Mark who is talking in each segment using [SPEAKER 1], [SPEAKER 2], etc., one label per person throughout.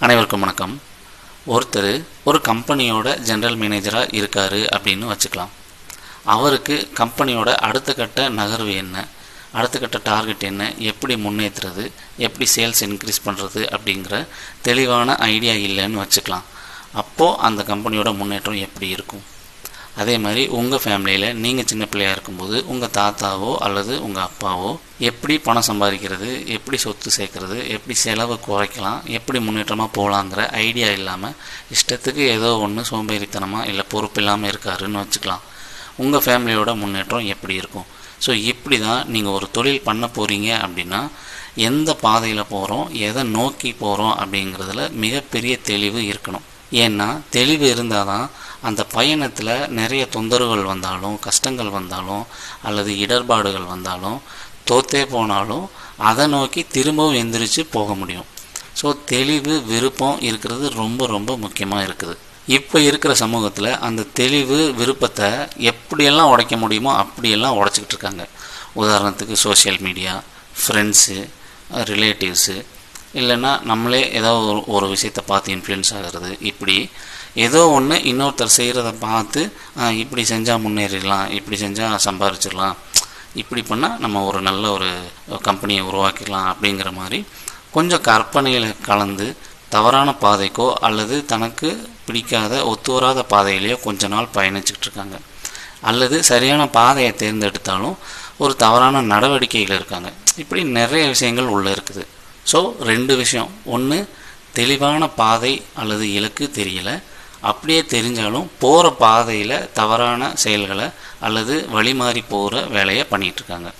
[SPEAKER 1] அனைவருக்கும் வணக்கம். ஒருத்தர் ஒரு கம்பெனியோட ஜென்ரல் மேனேஜராக இருக்கார் அப்படின்னு வச்சுக்கலாம். அவருக்கு கம்பெனியோட அடுத்த கட்ட நகர்வு என்ன? அடுத்த கட்ட டார்கெட் என்ன? எப்படி முன்னேற்றுறது எப்படி சேல்ஸ் இன்க்ரீஸ் பண்ணுறது அப்படிங்கிற தெளிவான ஐடியா இல்லைன்னு வச்சுக்கலாம். அப்போது அந்த கம்பெனியோட முன்னேற்றம் எப்படி இருக்கும்? அதே மாதிரி உங்கள் ஃபேமிலியில் நீங்கள் சின்ன பிள்ளையாக இருக்கும்போது உங்கள் தாத்தாவோ அல்லது உங்கள் அப்பாவோ எப்படி பணம் சம்பாதிக்கிறது எப்படி சொத்து சேர்க்குறது எப்படி செலவை குறைக்கலாம் எப்படி முன்னேற்றமாக போகலாங்கிற ஐடியா இல்லாமல் இஷ்டத்துக்கு ஏதோ ஒன்று சோம்பேறித்தனமாக இல்லை பொறுப்பு இல்லாமல் இருக்காருன்னு வச்சுக்கலாம். உங்கள் ஃபேமிலியோட முன்னேற்றம் எப்படி இருக்கும்? ஸோ இப்படி தான் நீங்கள் ஒரு தொழில் பண்ண போகிறீங்க அப்படின்னா எந்த பாதையில் போகிறோம் எதை நோக்கி போகிறோம் அப்படிங்கிறதுல மிகப்பெரிய தெளிவு இருக்கணும். ஏன்னா தெளிவு இருந்தால் தான் அந்த பயணத்தில் நிறைய தொந்தரவுகள் வந்தாலும் கஷ்டங்கள் வந்தாலும் அல்லது இடர்பாடுகள் வந்தாலும் தோத்தே போனாலும் அதை நோக்கி திரும்பவும் எந்திரிச்சு போக முடியும். ஸோ தெளிவு விருப்பம் இருக்கிறது ரொம்ப ரொம்ப முக்கியமாக இருக்குது. இப்போ இருக்கிற சமூகத்தில் அந்த தெளிவு விருப்பத்தை எப்படியெல்லாம் உடைக்க முடியுமோ அப்படியெல்லாம் உடைச்சிக்கிட்டு இருக்காங்க. உதாரணத்துக்கு சோஷியல் மீடியா ஃப்ரெண்ட்ஸு ரிலேட்டிவ்ஸு இல்லைன்னா நம்மளே ஏதோ ஒரு ஒரு விஷயத்தை பார்த்து இன்ஃப்ளூயன்ஸ் ஆகிறது. இப்படி ஏதோ ஒன்று இன்னொருத்தர் செய்கிறத பார்த்து இப்படி செஞ்சால் முன்னேறிடலாம் இப்படி செஞ்சால் சம்பாரிச்சிடலாம் இப்படி பண்ணால் நம்ம ஒரு நல்ல ஒரு கம்பெனியை உருவாக்கிடலாம் அப்படிங்கிற மாதிரி கொஞ்சம் கற்பனையில் கலந்து தவறான பாதைக்கோ அல்லது தனக்கு பிடிக்காத ஒத்து வராத பாதையிலேயோ கொஞ்ச நாள் பயணிச்சுக்கிட்டு இருக்காங்க. அல்லது சரியான பாதையை தேர்ந்தெடுத்தாலும் ஒரு தவறான நடவடிக்கைகள் இருக்காங்க. இப்படி நிறைய விஷயங்கள் உள்ளே இருக்குது. ஸோ ரெண்டு விஷயம். ஒன்று தெளிவான பாதை அல்லது இலக்கு தெரியல. அப்படியே தெரிஞ்சாலும் போகிற பாதையில் தவறான செயல்களை அல்லது வழிமாறி போகிற வேலையை பண்ணிகிட்டு இருக்காங்க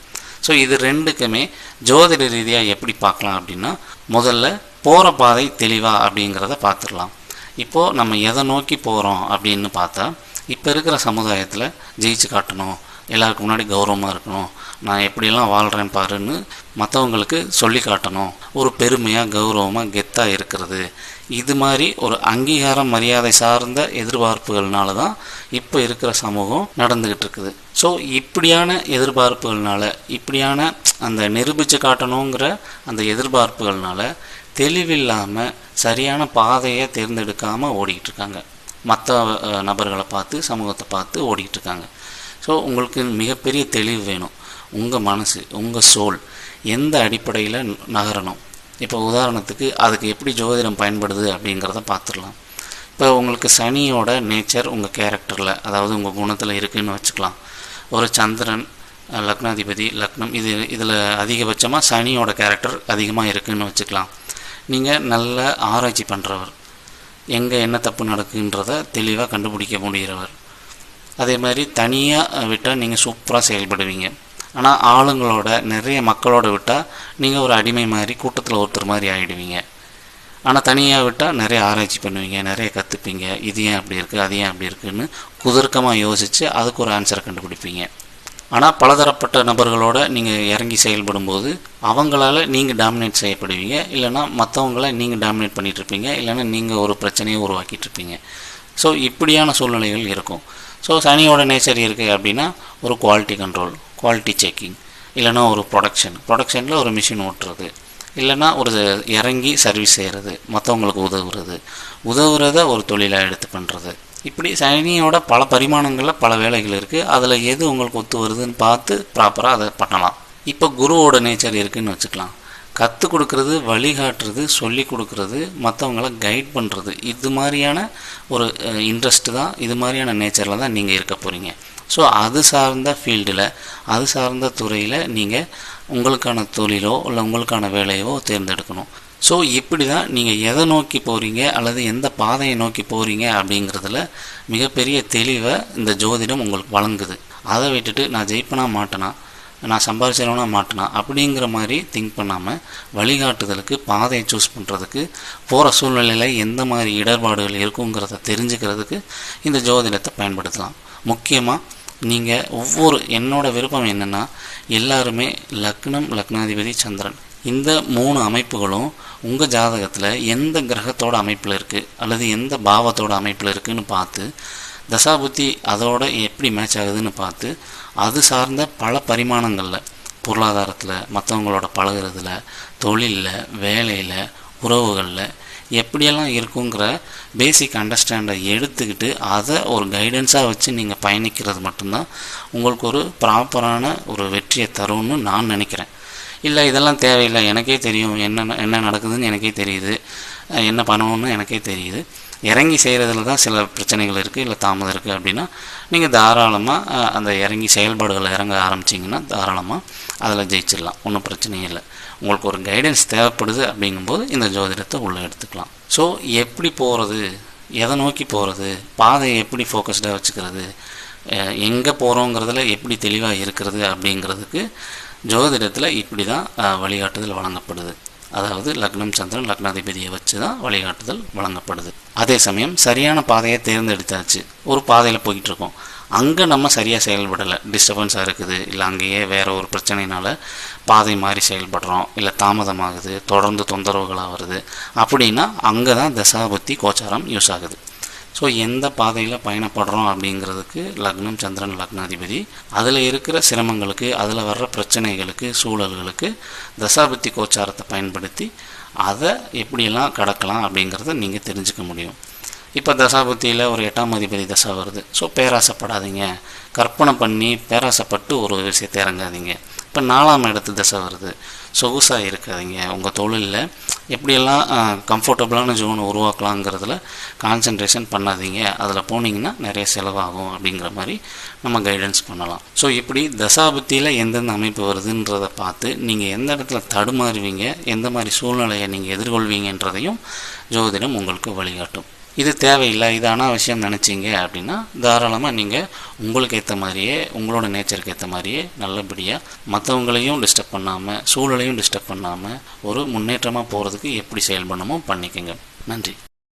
[SPEAKER 1] ஸோ இது ரெண்டுக்குமே ஜோதிட ரீதியாக எப்படி பார்க்கலாம் அப்படின்னா முதல்ல போகிற பாதை தெளிவா அப்படிங்கிறத பார்த்துடலாம். இப்போது நம்ம எதை நோக்கி போகிறோம் அப்படின்னு பார்த்தா இப்போ இருக்கிற சமுதாயத்தில் ஜெயிச்சு காட்டணும் எல்லாருக்கு முன்னாடி கௌரவமாக இருக்கணும். நான் எப்படியெல்லாம் வாழ்கிறேன் பாருன்னு மற்றவங்களுக்கு சொல்லி காட்டணும். ஒரு பெருமையாக கௌரவமாக கெத்தாக இருக்கிறது. இது மாதிரி ஒரு அங்கீகாரம் மரியாதை சார்ந்த எதிர்பார்ப்புகள்னால தான் இப்போ இருக்கிற சமூகம் நடந்துக்கிட்டு இருக்குது. ஸோ இப்படியான எதிர்பார்ப்புகள்னால இப்படியான அந்த நிரூபித்து காட்டணுங்கிற அந்த எதிர்பார்ப்புகள்னால தெளிவில்லாமல் சரியான பாதையை தேர்ந்தெடுக்காமல் ஓடிக்கிட்டு இருக்காங்க. மற்ற நபர்களை பார்த்து சமூகத்தை பார்த்து ஓடிக்கிட்டு இருக்காங்க. ஸோ உங்களுக்கு மிகப்பெரிய தெளிவு வேணும். உங்கள் மனசு உங்கள் சோல் எந்த அடிப்படையில் நகரணும்? இப்போ உதாரணத்துக்கு அதுக்கு எப்படி ஜோதிடம் பயன்படுது அப்படிங்கிறத பார்த்துடலாம். இப்போ உங்களுக்கு சனியோட நேச்சர் உங்கள் கேரக்டரில் அதாவது உங்கள் குணத்தில் இருக்குதுன்னு வச்சுக்கலாம். ஒரு சந்திரன் லக்னாதிபதி லக்னம் இது இதில் அதிகபட்சமாக சனியோட கேரக்டர் அதிகமாக இருக்குதுன்னு வச்சுக்கலாம். நீங்கள் நல்ல ஆராய்ச்சி பண்ணுறவர் எங்கே என்ன தப்பு நடக்குன்றதை தெளிவாக கண்டுபிடிக்க முடிகிறவர். அதே மாதிரி தனியாக விட்டால் நீங்கள் சூப்பராக செயல்படுவீங்க. ஆனால் ஆளுங்களோட நிறைய மக்களோட விட்டால் நீங்கள் ஒரு அடிமை மாதிரி கூட்டத்தில் ஒருத்தர் மாதிரி ஆகிடுவீங்க ஆனால் தனியாக விட்டால் நிறைய ஆராய்ச்சி பண்ணுவீங்க நிறைய கற்றுப்பீங்க இது ஏன் அப்படி இருக்குது அது ஏன் அப்படி இருக்குதுன்னு குதர்க்கமாக யோசித்து அதுக்கு ஒரு ஆன்சரை கண்டுபிடிப்பீங்க. ஆனால் பலதரப்பட்ட நபர்களோட நீங்கள் இறங்கி செயல்படும்போது அவங்களால நீங்கள் டாமினேட் செய்யப்படுவீங்க. இல்லைன்னா மற்றவங்கள நீங்கள் டாமினேட் பண்ணிகிட்ருப்பீங்க இருப்பீங்க. இல்லைன்னா நீங்கள் ஒரு பிரச்சனையை உருவாக்கிட்டு இருப்பீங்க. ஸோ இப்படியான சூழ்நிலைகள் இருக்கும். ஸோ சனியோட நேச்சர் இருக்குது அப்படின்னா ஒரு குவாலிட்டி கண்ட்ரோல் குவாலிட்டி செக்கிங் இல்லைன்னா ஒரு ப்ரொடக்ஷன் ப்ரொடக்ஷனில் ஒரு மிஷின் ஓட்டுறது. இல்லைன்னா ஒரு இறங்கி சர்வீஸ் செய்கிறது மற்றவங்களுக்கு உதவுறது. உதவுறத ஒரு தொழிலாக எடுத்து பண்ணுறது இப்படி சனியோட பல பரிமாணங்களில் பல வேலைகள் இருக்குது அதில் எது உங்களுக்கு ஒத்து வருதுன்னு பார்த்து ப்ராப்பராக அதை பண்ணலாம். இப்போ குருவோட நேச்சர் இருக்குதுன்னு வச்சுக்கலாம். கற்றுக் கொடுக்கறது வழிகாட்டுறது சொல்லி கொடுக்கறது மற்றவங்கள கைட் பண்ணுறது இது மாதிரியான ஒரு இன்ட்ரெஸ்ட் தான் இது மாதிரியான நேச்சரில் தான் நீங்கள் இருக்க போகிறீங்க ஸோ அது சார்ந்த ஃபீல்டில் அது சார்ந்த துறையில் நீங்கள் உங்களுக்கான தொழிலோ இல்லை உங்களுக்கான வேலையோ தேர்ந்தெடுக்கணும். ஸோ இப்படி தான் நீங்கள் எதை நோக்கி போகிறீங்க அல்லது எந்த பாதையை நோக்கி போகிறீங்க அப்படிங்கிறதுல மிகப்பெரிய தெளிவை இந்த ஜோதிடம் உங்களுக்கு வழங்குது. அதை விட்டுட்டு நான் ஜெயிப்பனா மாட்டேனா? நான் சம்பாதிச்சிடவனா மாட்டேனா அப்படிங்கிற மாதிரி திங்க் பண்ணாமல் வழிகாட்டுதலுக்கு பாதையை சூஸ் பண்ணுறதுக்கு போகிற சூழ்நிலையில் எந்த மாதிரி இடர்பாடுகள் இருக்குங்கிறத தெரிஞ்சுக்கிறதுக்கு இந்த ஜோதிடத்தை பயன்படுத்தலாம். முக்கியமாக நீங்கள் ஒவ்வொரு என்னோட விருப்பம் என்னென்னா எல்லாருமே லக்னம் லக்னாதிபதி சந்திரன். இந்த மூணு அமைப்புகளும் உங்கள் ஜாதகத்தில் எந்த கிரகத்தோட அமைப்பில் இருக்குது அல்லது எந்த பாவத்தோட அமைப்பில் இருக்குன்னு பார்த்து தசாபுத்தி அதோட எப்படி மேட்ச் ஆகுதுன்னு பார்த்து அது சார்ந்த பல பரிமாணங்களில் பொருளாதாரத்தில் மற்றவங்களோட பழகிறதுல தொழிலில் வேலையில் உறவுகளில் எப்படியெல்லாம் இருக்குங்கிற பேசிக் அண்டர்ஸ்டாண்டை எடுத்துக்கிட்டு அதை ஒரு கைடன்ஸாக வச்சு நீங்கள் பயணிக்கிறது மட்டும்தான் உங்களுக்கு ஒரு ப்ராப்பரான ஒரு வெற்றியை தரும்னு நான் நினைக்கிறேன். இல்லை இதெல்லாம் தேவையில்லை எனக்கே தெரியும் என்ன என்ன நடக்குதுன்னு எனக்கே தெரியுது. என்ன பண்ணணும்னு எனக்கே தெரியுது. இறங்கி செய்கிறதுல தான் சில பிரச்சனைகள் இருக்குது இல்லை தாமதம் இருக்குது அப்படின்னா நீங்கள் தாராளமாக அந்த இறங்கி செயல்பாடுகளை இறங்க ஆரம்பிச்சிங்கன்னா தாராளமாக அதில் ஜெயிச்சிடலாம். ஒன்றும் பிரச்சனையும் இல்லை. உங்களுக்கு ஒரு கைடன்ஸ் தேவைப்படுது அப்படிங்கும்போது இந்த ஜோதிடத்தை உள்ளே எடுத்துக்கலாம். ஸோ எப்படி போகிறது எதை நோக்கி போகிறது பாதையை எப்படி ஃபோக்கஸ்டாக வச்சுக்கிறது? எங்கே போகிறோங்கிறதுல எப்படி தெளிவாக இருக்கிறது அப்படிங்கிறதுக்கு ஜோதிடத்தில் இப்படி தான் வழிகாட்டுதல் வழங்கப்படுது. அதாவது லக்னம் சந்திரன் லக்னாதிபதியை வச்சு தான் வழிகாட்டுதல் வழங்கப்படுது. அதே சமயம் சரியான பாதையை தேர்ந்தெடுத்தாச்சு. ஒரு பாதையில் போய்கிட்டு இருக்கோம் அங்கே நம்ம சரியாக செயல்படலை. டிஸ்டர்பன்ஸாக இருக்குது. இல்லை அங்கேயே வேறு ஒரு பிரச்சனையினால் பாதை மாறி செயல்படுறோம். இல்லை தாமதமாகுது. தொடர்ந்து தொந்தரவுகளாக வருது. அப்படின்னா அங்கே தான் தசாபுத்தி கோச்சாரம் யூஸ் ஆகுது. ஸோ எந்த பாதையில் பயணப்படுறோம் அப்படிங்கிறதுக்கு லக்னம் சந்திரன் லக்னாதிபதி. அதில் இருக்கிற சிரமங்களுக்கு அதில் வர்ற பிரச்சனைகளுக்கு சூழல்களுக்கு தசாபுத்தி கோச்சாரத்தை பயன்படுத்தி அதை எப்படியெல்லாம் கடக்கலாம் அப்படிங்கிறத நீங்கள் தெரிஞ்சுக்க முடியும். இப்போ தசாபுத்தியில் ஒரு எட்டாம் அதிபதி தசா வருது. ஸோ பேராசைப்படாதீங்க. கற்பனை பண்ணி பேராசைப்பட்டு ஒரு விஷயத்தை இறங்காதீங்க. இப்போ நாலாம் இடத்து தசை வருது. சொகுசாக இருக்காதீங்க உங்கள் தொழிலில். எப்படியெல்லாம் கம்ஃபர்டபுளான ஜோன் உருவாக்கலாங்கிறதுல கான்சன்ட்ரேஷன் பண்ணாதீங்க. அதில் போனீங்கன்னா நிறைய செலவாகும் அப்படிங்கிற மாதிரி நம்ம கைடன்ஸ் பண்ணலாம். ஸோ இப்படி தசாபத்தியில் எந்தெந்த அமைப்பு வருதுன்றதை பார்த்து நீங்கள் எந்த இடத்துல தடுமாறுவீங்க எந்த மாதிரி சூழ்நிலையை நீங்கள் எதிர்கொள்வீங்கன்றதையும் ஜோதிடம் உங்களுக்கு வழிகாட்டும். இது தேவையில்லை இது அனாவசியம் நினச்சிங்க அப்படின்னா தாராளமாக நீங்கள் உங்களுக்கு ஏற்ற மாதிரியே உங்களோட நேச்சருக்கு ஏற்ற மாதிரியே நல்லபடியாக மற்றவங்களையும் டிஸ்டர்ப் பண்ணாமல் சூழலையும் டிஸ்டர்ப் பண்ணாமல் ஒரு முன்னேற்றமாக போகிறதுக்கு எப்படி செயல்படணுமோ பண்ணிக்கோங்க. நன்றி.